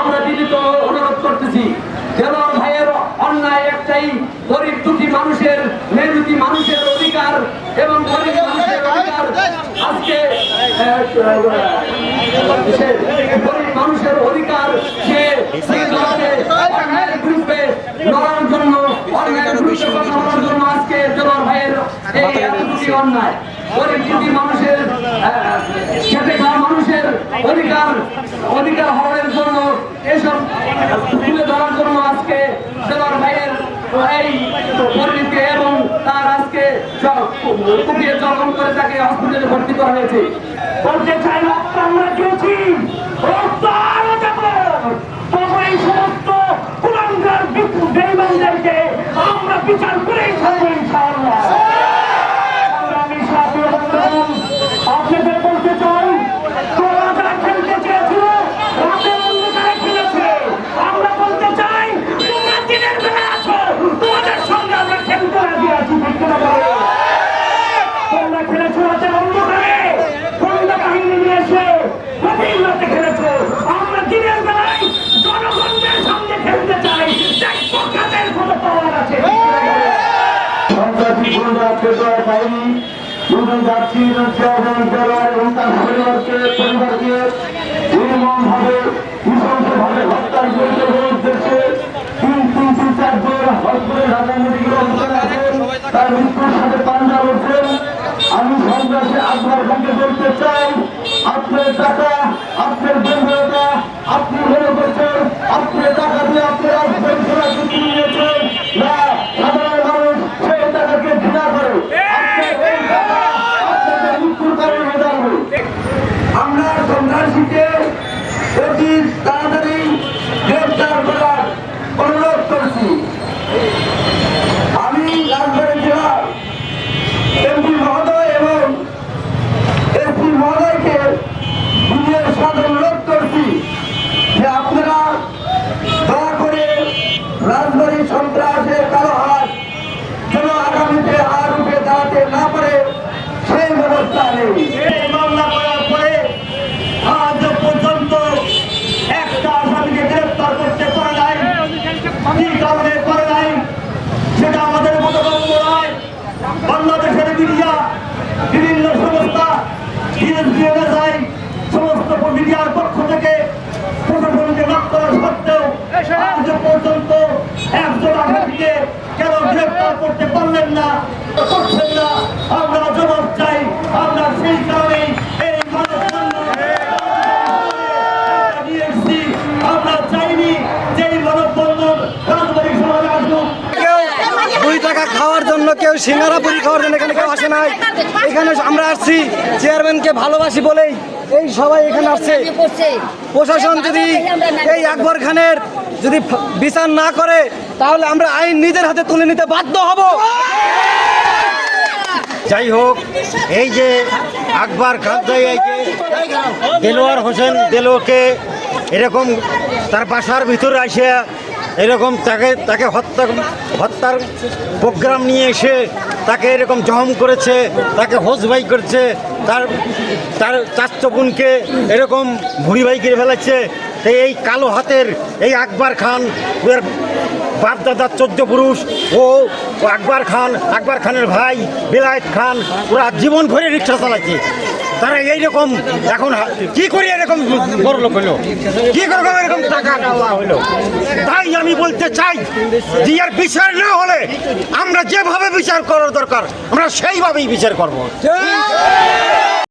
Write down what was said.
আমরা বিনীত অনুরোধ করতেছি যেন ভাইয়ের অন্যায় একটাই, গরিব দুটি মানুষের মেরুতি মানুষের অধিকার এবং গরিব মানুষের অধিকার। আজকে গরিব মানুষের অধিকার সে গ্রুপে জন্য অন্যায় গ্রুপে জন্য আজকে জোলার ভাইয়ের এই অন্যায়। গরিব দুটি মানুষ তুলে ধরার জন্য আজকে সেবার ভাইয়ের এবং তার আজকে কুপিয়ে জখম করে তাকে হসপিটালে ভর্তি করা হয়েছে। বলতে চাই, রক্ত আমরা দিয়েছি রক্ত আরও দেবো। তবে এই সমস্ত কুলাঙ্গার বেইমানদেরকে চেয়ারম্যান জেলার এবং তার পরিবারকে হত্যার উদ্দেশ্যে আমি সন্ত্রাসী আপনার সঙ্গে বলতে চাই। আপনার টাকা আপনার দুর্বলতা আপনি মনে করছেন আপনি টাকা দিয়ে আপনার রাজনীতি সেবা চুক্তি নিয়েছেন না সাধারণ মানুষ সেই টাকাকে ঘৃণা করে আপনার এই টাকা আপনাদের মৃত্যুর কারণ হয়ে দাঁড়াবে আমরা সন্ত্রাসীকে অতি তাড়াতাড়ি গ্রেফতার করার অনুরোধ করছি আমি রাজবাড়ী জেলার এমপি মহোদয় এবং এসপি মহোদয়কে নিজের সাথে অনুরোধ করছি যে আপনারা দয়া করে রাজবাড়ী সন্ত্রাসের কালো হাত যেন আগামীতে আর উঠে দাঁড়াতে না পারে সেই পরে আজ পর্যন্ত একটা আসামিকে গ্রেফতার করতে পারে নাই। কি কারণে করে নাই? সেটা আমাদের বোধগম্য নয় বাংলাদেশের মিডিয়া, বিভিন্ন সংস্থা ডিএসডিএনএসআই সমস্ত মিডিয়ার পক্ষ থেকে প্রশাসনকে আজ পর্যন্ত একজন আসামিকে কেন গ্রেফতার করতে পারলেন না? করছেন দুই খাওয়ার জন্য কেউ সিঙ্গারা পুরি খাওয়ার জন্য এখানে কেউ আসে নাই। এখানে আমরা আসছি চেয়ারম্যানকে ভালোবাসি বলেই। এই সবাই এখানে আসছে। প্রশাসন যদি এই আকবর খানের যদি বিচার না করে, তাহলে আমরা আইন নিজের হাতে তুলে নিতে বাধ্য হব। যাই হোক, এই যে আকবর যে দেলোয়ার হোসেন দেলোকে এরকম তার বাসার ভিতরে আসে এরকম তাকে তাকে হত্যা হত্যার প্রোগ্রাম নিয়ে এসে তাকে এরকম জহম করেছে, তাকে হোসবাই করেছে, তার তার চাচ্চ বোনকে এরকম ভুড়িবাই করে ফেলেছে। এই কালো হাতের এই আকবর খান, ওর বাপ দাদার চোদ্দ পুরুষ, ও আকবর খান, আকবর খানের ভাই, বিলায়ত খান, ওরা জীবন ভরে রিক্সা চালাচ্ছে। তারা এইরকম এখন কি করে এরকম বড় লোক হলো? কি করে এরকম টাকা নেওয়া হলো? তাই আমি বলতে চাই যে আর বিচার না হলে আমরা যেভাবে বিচার করার দরকার, আমরা সেইভাবেই বিচার করব।